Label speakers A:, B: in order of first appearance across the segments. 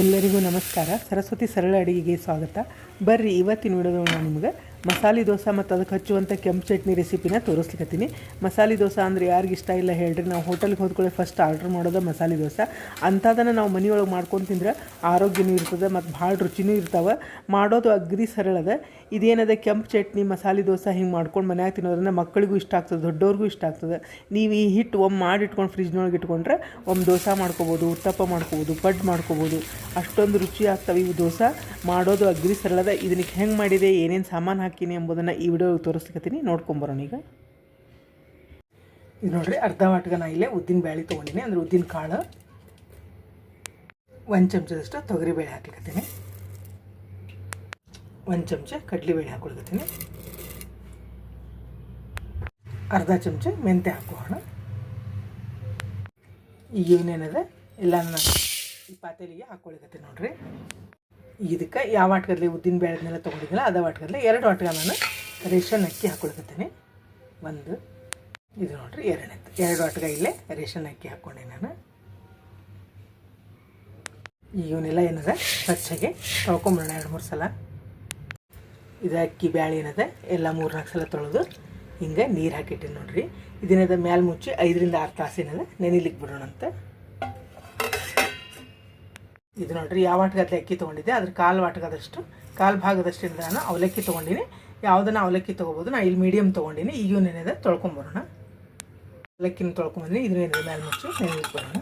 A: ಎಲ್ಲರಿಗೂ ನಮಸ್ಕಾರ. ಸರಸ್ವತಿ ಸರಳ ಅಡಿಗೆಗೆ ಸ್ವಾಗತ. ಬರ್ರಿ ಇವತ್ತಿನ ವಿಡಿಯೋದಲ್ಲಿ ನಿಮಗೆ ನಿಮ್ಗೆ ಮಸಾಲೆ ದೋಸೆ ಮತ್ತು ಅದಕ್ಕೆ ಹಚ್ಚುವಂಥ ಕೆಂಪು ಚಟ್ನಿ ರೆಸಿಪಿನ ತೋರಿಸ್ಲಿಕತ್ತೀನಿ. ಮಸಾಲೆ ದೋಸೆ ಅಂದ್ರೆ ಯಾರಿಗೆ ಇಷ್ಟ ಇಲ್ಲ ಹೇಳ್ರಿ. ನಾವು ಹೋಟೆಲ್ಗೆ ಹೋದ್ಕೊಳ್ಳಿ ಫಸ್ಟ್ ಆರ್ಡ್ರ್ ಮಾಡೋದು ಮಸಾಲೆ ದೋಸೆ. ಅಂಥದನ್ನು ನಾವು ಮನೆಯೊಳಗೆ ಮಾಡ್ಕೊಂಡು ತಿಂದ್ರೆ ಆರೋಗ್ಯನೂ ಇರ್ತದೆ ಮತ್ತು ಭಾಳ ರುಚಿನೂ ಇರ್ತಾವೆ. ಮಾಡೋದು ಅಗ್ರಿ ಸರಳದ ಇದೇನದ ಕೆಂಪು ಚಟ್ನಿ, ಮಸಾಲೆ ದೋಸೆ ಹಿಂಗೆ ಮಾಡ್ಕೊಂಡು ಮನ್ಯಾಗ ತಿನ್ನೋದ್ರಿಂದ ಮಕ್ಕಳಿಗೂ ಇಷ್ಟ ಆಗ್ತದೆ, ದೊಡ್ಡವ್ರಿಗೂ ಇಷ್ಟ ಆಗ್ತದೆ. ನೀವು ಈ ಹಿಟ್ಟು ಒಮ್ಮೆ ಮಾಡಿ ಇಟ್ಕೊಂಡು ಫ್ರಿಜ್ನೊಳಗೆ ಇಟ್ಕೊಂಡ್ರೆ ಒಮ್ಮೆ ದೋಸೆ ಮಾಡ್ಕೋಬೋದು, ಉತ್ತಪ್ಪ ಮಾಡ್ಕೋಬೋದು ಪಡ್ ಮಾಡ್ಕೋಬೋದು. ಅಷ್ಟೊಂದು ರುಚಿ ಆಗ್ತವೆ ಇವು ದೋಸೆ. ಮಾಡೋದು ಅಗ್ರಿ ಸರಳದ ಇದಕ್ಕೆ ಹೆಂಗೆ ಮಾಡಿದೆ, ಏನೇನು ಸಾಮಾನು ಹಾಕಿನಿ ಎಂಬುದನ್ನು ಈ ವಿಡಿಯೋ ತೋರಿಸ್ಲಿಕತ್ತೀನಿ. ನೋಡ್ಕೊಂಬರೋಣ ಈಗ. ಇದು ನೋಡ್ರಿ, ಅರ್ಧ ವಾಟ್ಗ ನಾ ಇಲ್ಲೇ ಉದ್ದಿನ ಬೇಳೆ ತೊಗೊಂಡಿನಿ. ಅಂದ್ರೆ ಉದ್ದಿನ ಕಾಳು, ಒಂದು ಚಮಚದಷ್ಟು ತೊಗರಿಬೇಳೆ ಹಾಕ್ಲಿಕತ್ತೀನಿ. ಒಂದು ಚಮಚ ಕಡಲೆಬೇಳೆ ಹಾಕೊಳ್ಕತ್ತೀನಿ. ಅರ್ಧ ಚಮಚ ಮೆಂತ್ಯ ಹಾಕೋಣ. ಈಗ ಇವನೇನದ ಎಲ್ಲ ಈ ಪಾತ್ರೆಗೆ ಹಾಕ್ಕೊಳಿಕತ್ತೀನಿ ನೋಡ್ರಿ. ಇದಕ್ಕೆ ಯಾವ ಆಟ್ಗದ್ಲೆ ಉದ್ದಿನ ಬೇಳೆದನ್ನೆಲ್ಲ ತೊಗೊಂಡಿದ್ದಿಲ್ಲ ಅದ ಆಟ್ಗದ್ಲೆ ಎರಡು ಆಟಗ ನಾನು ರೇಷನ್ ಅಕ್ಕಿ ಹಾಕೊಳ್ಕತ್ತೀನಿ. ಒಂದು, ಇದು ನೋಡ್ರಿ ಎರಡನೇದು. ಎರಡು ಆಟಗ ಇಲ್ಲೇ ರೇಷನ್ ಅಕ್ಕಿ ಹಾಕ್ಕೊಂಡೆ ನಾನು. ಇವನ್ನೆಲ್ಲ ಏನದ? ಸ್ವಚ್ಛಗೆ ತೊಳ್ಕೊಂಬಿಡೋಣ ಎರಡು ಮೂರು ಸಲ. ಇದು ಅಕ್ಕಿ ಬ್ಯಾಳೆ ಏನಿದೆ? ಎಲ್ಲ ಮೂರು ನಾಲ್ಕು ಸಲ ತೊಳೆದು ಹಿಂಗೆ ನೀರು ಹಾಕಿಟ್ಟಿನಿ ನೋಡ್ರಿ. ಇದನ್ನದ ಮ್ಯಾಲೆ ಮುಚ್ಚಿ ಐದರಿಂದ ಆರು ತಾಸು ಏನಿದೆ? ನೆನಿಲಿಕ್ಕೆ ಬಿಡೋಣ ಅಂತ ಇದು ನೋಡ್ರಿ, ಯಾವ ಆಟಗದ್ಲೆ ಅಕ್ಕಿ ತೊಗೊಂಡಿದ್ದೆ, ಅದ್ರ ಕಾಲು ಆಟಗದಷ್ಟು ಕಾಲು ಭಾಗದಷ್ಟು ನಾನು ಅವಲಕ್ಕಿ ತೊಗೊಂಡಿನಿ. ಯಾವುದನ್ನ ಅವಲಕ್ಕಿ ತೊಗೋಬೋದು, ನಾ ಇಲ್ಲಿ ಮೀಡಿಯಮ್ ತೊಗೊಂಡಿನಿ, ಈಗ ಏನಿದೆ ತೊಳ್ಕೊಂಬರೋಣ. ಅವಲಕ್ಕಿನ ತೊಳ್ಕೊಂಬಂದಿನಿ, ಇದ್ರ ಏನಿದೆ ಮೇಲೆ ಮುಚ್ಚಿ ಬರೋಣ.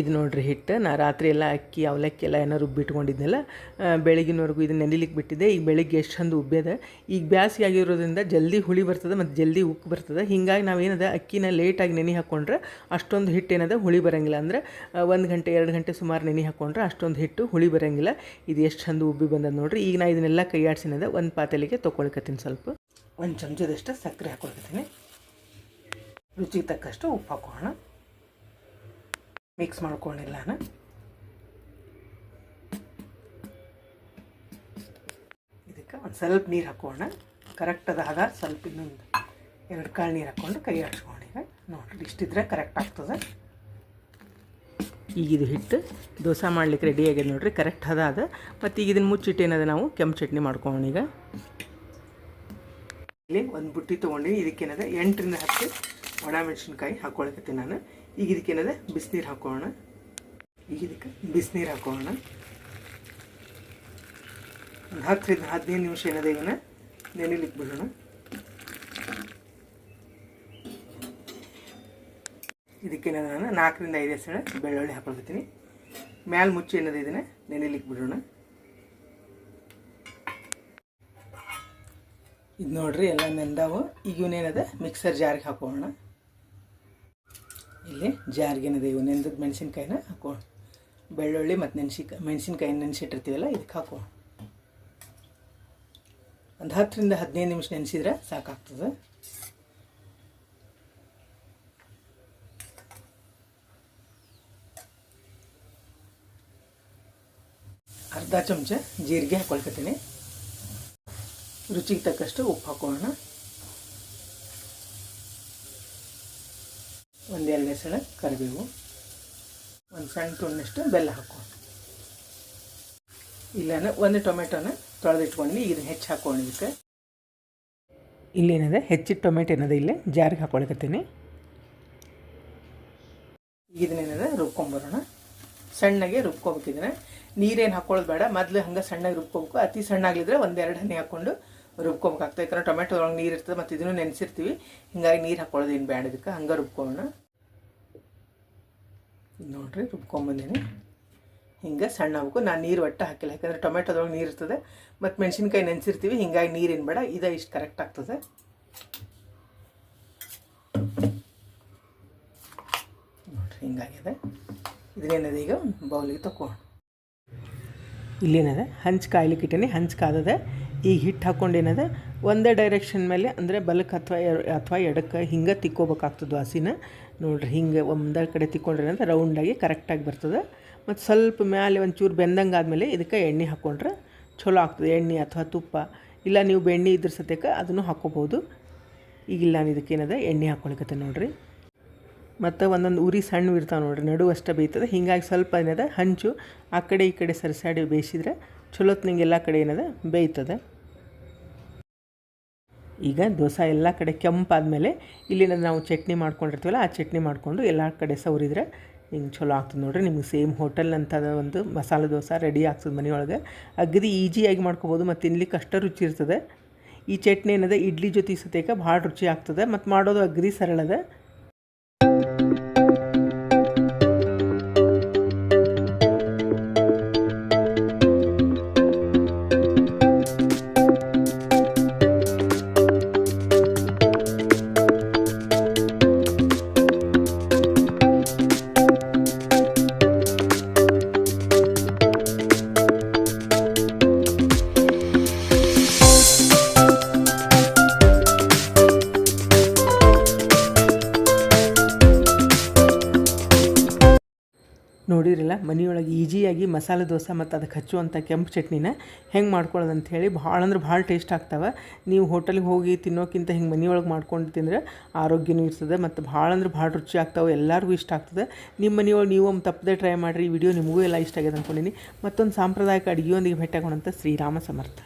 A: ಇದು ನೋಡ್ರಿ ಹಿಟ್ಟು ನಾ ರಾತ್ರಿ ಎಲ್ಲ ಅಕ್ಕಿ, ಅವಲಕ್ಕಿ ಎಲ್ಲ ಏನೋ ಉಬ್ಬಿಟ್ಕೊಂಡಿದ್ದೆಲ್ಲ ಬೆಳಗಿನವರೆಗೂ ಇದನ್ನ ನೆನಿಲಿಕ್ಕೆ ಬಿಟ್ಟಿದ್ದೆ. ಈಗ ಬೆಳಿಗ್ಗೆ ಎಷ್ಟು ಚಂದ ಉಬ್ಬ್ಯದ ಈಗ ಬ್ಯಾಸಿ ಆಗಿರೋದ್ರಿಂದ ಜಲ್ದಿ ಹುಳಿ ಬರ್ತದೆ ಮತ್ತು ಜಲ್ದಿ ಉಕ್ಕು ಬರ್ತದೆ. ಹಿಂಗಾಗಿ ನಾವೇನದ ಅಕ್ಕಿನ ಲೇಟಾಗಿ ನೆನೆ ಹಾಕ್ಕೊಂಡ್ರೆ ಅಷ್ಟೊಂದು ಹಿಟ್ಟು ಏನದ, ಹುಳಿ ಬರೋಂಗಿಲ್ಲ. ಅಂದ್ರೆ ಒಂದು ಗಂಟೆ, ಎರಡು ಗಂಟೆ ಸುಮಾರು ನೆನೆ ಹಾಕ್ಕೊಂಡ್ರೆ ಅಷ್ಟೊಂದು ಹಿಟ್ಟು ಹುಳಿ ಬರೋಂಗಿಲ್ಲ. ಇದು ಎಷ್ಟು ಚಂದ ಉಬ್ಬಿ ಬಂದದ ನೋಡ್ರಿ. ಈಗ ನಾ ಇದನ್ನೆಲ್ಲ ಕೈಯಾಡ್ಸಿನದ ಒಂದು ಪಾತಲಿಗೆ ತೊಗೊಳ್ಕತ್ತೀನಿ ಸ್ವಲ್ಪ. ಒಂದು ಚಮಚದಷ್ಟು ಸಕ್ಕರೆ ಹಾಕೊಳ್ಕತ್ತೀನಿ. ರುಚಿಗೆ ತಕ್ಕಷ್ಟು ಉಪ್ಪು ಹಾಕೋಣ. ಮಿಕ್ಸ್ ಮಾಡ್ಕೊಂಡಿಲ್ಲಾನ ಇದಕ್ಕೆ ಒಂದು ಸ್ವಲ್ಪ ನೀರು ಹಾಕೋಣ. ಕರೆಕ್ಟ್ ಅದ ಸ್ವಲ್ಪ ಇನ್ನೊಂದು ಎರಡು ಕಾಳು ನೀರು ಹಾಕ್ಕೊಂಡು ಕೈ ಆಡ್ಸ್ಕೊಂಡು ನೋಡಿರಿ, ಇಷ್ಟಿದ್ರೆ ಕರೆಕ್ಟ್ ಆಗ್ತದೆ. ಈಗ ಇದು ಹಿಟ್ಟು ದೋಸೆ ಮಾಡ್ಲಿಕ್ಕೆ ರೆಡಿ ಆಗ್ಯದ ನೋಡ್ರಿ, ಕರೆಕ್ಟ್ ಅದ ಅದು ಮತ್ತು ಈಗ ಇದನ್ನು ಮುಚ್ಚಿಟ್ಟು ಏನದ ನಾವು? ಕೆಂಪು ಚಟ್ನಿ ಮಾಡ್ಕೊಳ್ಳೋಣ ಈಗ. ಇಲ್ಲಿ ಒಂದು ಬುಟ್ಟಿ ತೊಗೊಂಡಿ ಇದಕ್ಕೇನದ ಎಂಟರಿಂದ ಹತ್ತು ಒಣ ಮೆಣಸಿನ್ಕಾಯಿ ಹಾಕ್ಕೊಳಕತ್ತೀನಿ ನಾನು. ಈಗ ಇದಕ್ಕೇನದೆ ಬಿಸಿನೀರು ಹಾಕೋಣ. ಈಗ ಇದಕ್ಕೆ ಬಿಸಿನೀರು ಹಾಕೋಣ. ಒಂದು ಹತ್ತರಿಂದ ಹದಿನೈದು ನಿಮಿಷ ಏನದ ಇವನ್ನ? ನೆನೆಲಿಕ್ಕೆ ಬಿಡೋಣ ಇದಕ್ಕೇನದ ನಾನು? ನಾಲ್ಕರಿಂದ ಐದು ಸಣ್ಣ ಬೆಳ್ಳುಳ್ಳಿ ಹಾಕೊಳ್ತೀನಿ ಮ್ಯಾಲೆ ಮುಚ್ಚಿ ಏನದ ಇದನ್ನ? ನೆನೆಲಿಕ್ಕೆ ಬಿಡೋಣ ಇದು ನೋಡ್ರಿ, ಎಲ್ಲ ನೆಂದಾವು. ಈಗ ಇವನೇನದ ಮಿಕ್ಸರ್ ಜಾರಿಗೆ ಹಾಕೋಣ. ಇಲ್ಲಿ ಜಾರಿಗೇನದ ಇವು ನೆಂದದ ಮೆಣಸಿನ್ಕಾಯಿನ ಹಾಕೋ. ಬೆಳ್ಳುಳ್ಳಿ ಮತ್ತು ನೆನ್ಸಿಕಾಯಿ ಮೆಣಸಿನ್ಕಾಯಿ ನೆನೆಸಿಟ್ಟಿರ್ತೀವಲ್ಲ ಇದಕ್ಕೆ ಹಾಕೋ. ಒಂದು ಹತ್ತರಿಂದ ಹದಿನೈದು ನಿಮಿಷ ನೆನೆಸಿದ್ರೆ ಸಾಕಾಗ್ತದೆ. ಅರ್ಧ ಚಮಚ ಜೀರಿಗೆ ಹಾಕೊಳ್ಕತ್ತೀನಿ ರುಚಿಗೆ ತಕ್ಕಷ್ಟು ಉಪ್ಪು ಹಾಕೋಣ. ಒಂದೆರಡು ಸಲ ಕರಿಬೇವು. ಒಂದು ಸಣ್ಣ ತುಂಡಷ್ಟು ಬೆಲ್ಲ ಹಾಕೋಣ ಇಲ್ಲೇನ ಒಂದು ಟೊಮೆಟೊನ ತೊಳೆದಿಟ್ಕೊಂಡು ಇದನ್ನ ಹೆಚ್ಚು ಹಾಕೋಣ ಇದಕ್ಕೆ. ಇಲ್ಲೇನದ, ಹೆಚ್ಚಿದ ಟೊಮೆಟೊ ಏನದ ಇಲ್ಲೇ, ಜಾರಿಗೆ ಹಾಕೊಳಕತ್ತೀನಿ ಇದನ್ನೇನದ ರುಬ್ಕೊಂಬರೋಣ. ಸಣ್ಣಗೆ ರುಬ್ಕೋಬೇಕು ನೀರೇನು ಹಾಕೊಳ್ಳೋದು ಬೇಡ, ಮೊದಲು ಹಂಗೆ ಸಣ್ಣಗೆ ರುಬ್ಕೋಬೇಕು. ಅತಿ ಸಣ್ಣ ಒಂದು ಒಂದೆರಡು ಹನಿ ಹಾಕ್ಕೊಂಡು ರುಬ್ಕೊಬೇಕಾಗ್ತದೆ. ಯಾಕಂದ್ರೆ ಟೊಮೆಟೊ ಒಳಗೆ ನೀರು ಇರ್ತದೆ ಮತ್ತು ಇದನ್ನು ನೆನೆಸಿರ್ತೀವಿ. ಹಿಂಗಾಗಿ ನೀರು ಹಾಕೊಳ್ಳೋದು ಏನು ಬೇಡ ಇದಕ್ಕೆ. ಹಂಗೆ ರುಬ್ಕೊಳ್ಳೋಣ. ನೋಡಿರಿ ರುಬ್ಕೊಂಬಂದೀನಿ ಹಿಂಗೆ ಸಣ್ಣ ಆಗಬೇಕು ನಾನು ನೀರು ಒಟ್ಟು ಹಾಕಿಲ್ಲ. ಯಾಕಂದರೆ ಟೊಮೆಟೊದೊಳಗೆ ನೀರು ಇರ್ತದೆ. ಮತ್ತು ಮೆಣಸಿನ್ಕಾಯಿ ನೆನೆಸಿರ್ತೀವಿ. ಹಿಂಗಾಗಿ ನೀರೇನು ಬೇಡ. ಇದು ಇಷ್ಟು ಕರೆಕ್ಟ್ ಆಗ್ತದೆ. ನೋಡಿರಿ, ಹಿಂಗಾಗಿದೆ. ಇದನ್ನೇನಿದೆ ಈಗ? ಬೌಲಿಗೆ ತಗೋಣ ಇಲ್ಲೇನದ? ಹಂಚು ಕಾಯ್ಲಿಕ್ಕೆ ಇಟ್ಟೇನೆ. ಹಂಚು ಕಾದದ. ಈಗ ಹಿಟ್ಟು ಹಾಕ್ಕೊಂಡು ಏನದ ಒಂದೇ ಡೈರೆಕ್ಷನ್ ಮೇಲೆ, ಅಂದರೆ ಬಲಕ್ಕೆ ಅಥವಾ ಅಥವಾ ಎಡಕ್ಕೆ ಹಿಂಗೆ ತಿಕ್ಕೋಬೇಕಾಗ್ತದೆ ಹಸಿನ ನೋಡ್ರಿ, ಹಿಂಗೆ ಒಂದೇ ಕಡೆ ತಿಕ್ಕೊಂಡ್ರೆ ಅಂತ ರೌಂಡಾಗಿ ಕರೆಕ್ಟಾಗಿ ಬರ್ತದೆ. ಮತ್ತು ಸ್ವಲ್ಪ ಮೇಲೆ ಒಂಚೂರು ಬೆಂದಂಗೆ ಆದಮೇಲೆ ಇದಕ್ಕೆ ಎಣ್ಣೆ ಹಾಕ್ಕೊಂಡ್ರೆ ಚಲೋ ಆಗ್ತದೆ. ಎಣ್ಣೆ ಅಥವಾ ತುಪ್ಪ, ಇಲ್ಲ ನೀವು ಬೆಣ್ಣೆ ಇದ್ರ ಸತ್ಯಕ್ಕೆ ಅದನ್ನು ಹಾಕ್ಕೋಬೋದು ಈಗಿಲ್ಲ ನಾನು ಇದಕ್ಕೇನದ ಎಣ್ಣೆ ಹಾಕ್ಕೊಳಕತ್ತೆ ನೋಡ್ರಿ. ಮತ್ತು ಒಂದೊಂದು ಉರಿ ಸಣ್ಣ ಇರ್ತಾವೆ ನೋಡ್ರಿ, ನಡು ಅಷ್ಟೇ ಬೇಯ್ತದೆ. ಹೀಗಾಗಿ ಸ್ವಲ್ಪ ಏನದ, ಹಂಚು ಆ ಕಡೆ ಈ ಕಡೆ ಸರಿಸಾಡಿ ಬೇಯಿಸಿದ್ರೆ ಚಲೋತ್ನಂಗೆ ಎಲ್ಲ ಕಡೆ ಏನದ, ಬೇಯ್ತದೆ. ಈಗ ದೋಸೆ ಎಲ್ಲ ಕಡೆ ಕೆಂಪಾದ್ಮೇಲೆ ಇಲ್ಲಿನ ನಾವು ಚಟ್ನಿ ಮಾಡ್ಕೊಂಡಿರ್ತೀವಲ್ಲ, ಆ ಚಟ್ನಿ ಮಾಡಿಕೊಂಡು ಎಲ್ಲ ಕಡೆ ಸವರಿದ್ರೆ ಹಿಂಗೆ ಚಲೋ ಆಗ್ತದೆ ನೋಡಿರಿ. ನಿಮ್ಗೆ ಸೇಮ್ ಹೋಟೆಲ್ ಹೋಟೆಲ್ನಂಥದ ಒಂದು ಮಸಾಲೆ ದೋಸೆ ರೆಡಿ ಆಗ್ತದೆ ಮನೆಯೊಳಗೆ. ಅಗದಿ ಈಜಿಯಾಗಿ ಮಾಡ್ಕೊಬೋದು, ಮತ್ತು ತಿನ್ಲಿಕ್ಕೆ ಅಷ್ಟು ರುಚಿ ಇರ್ತದೆ. ಈ ಚಟ್ನಿ ಏನದ, ಇಡ್ಲಿ ಜೊತೆ ಸತೇಕ ಭಾಳ ರುಚಿ ಆಗ್ತದೆ, ಮತ್ತು ಮಾಡೋದು ಅಗದಿ ಸರಳದ. ನೋಡಿರಲ್ಲ, ಮನೆಯೊಳಗೆ ಈಜಿಯಾಗಿ ಮಸಾಲೆ ದೋಸೆ ಮತ್ತು ಅದಕ್ಕೆ ಹಚ್ಚುವಂಥ ಕೆಂಪು ಚಟ್ನಿನ ಹೆಂಗೆ ಮಾಡ್ಕೊಳ್ಳೋದು ಅಂತ ಹೇಳಿ ಭಾಳ ಅಂದ್ರೆ ಭಾಳ ಟೇಸ್ಟ್ ಆಗ್ತವೆ. ನೀವು ಹೋಟೆಲ್ಗೆ ಹೋಗಿ ತಿನ್ನೋಕ್ಕಿಂತ ಹಿಂಗೆ ಮನೆಯೊಳಗೆ ಮಾಡ್ಕೊಂಡು ತಿಂದರೆ ಆರೋಗ್ಯನೂ ಇರ್ತದೆ ಮತ್ತು ಭಾಳ ಅಂದ್ರೆ ಭಾಳ ರುಚಿ ಆಗ್ತಾವೆ, ಎಲ್ಲರಿಗೂ ಇಷ್ಟ ಆಗ್ತದೆ. ನಿಮ್ಮ ಮನೆಯೊಳಗೆ ನೀವು ಒಮ್ಮೆ ತಪ್ಪದೆ ಟ್ರೈ ಮಾಡಿರಿ, ಈ ವಿಡಿಯೋ ನಿಮಗೂ ಎಲ್ಲ ಇಷ್ಟ ಆಗಿದೆ ಅಂದ್ಕೊಂಡಿನಿ ಮತ್ತೊಂದು ಸಾಂಪ್ರದಾಯಿಕ ಅಡುಗೆಯೊಂದಿಗೆ ಭೇಟಿಯಾಗೋಣಂತ ಶ್ರೀರಾಮ ಸಮರ್ಥ.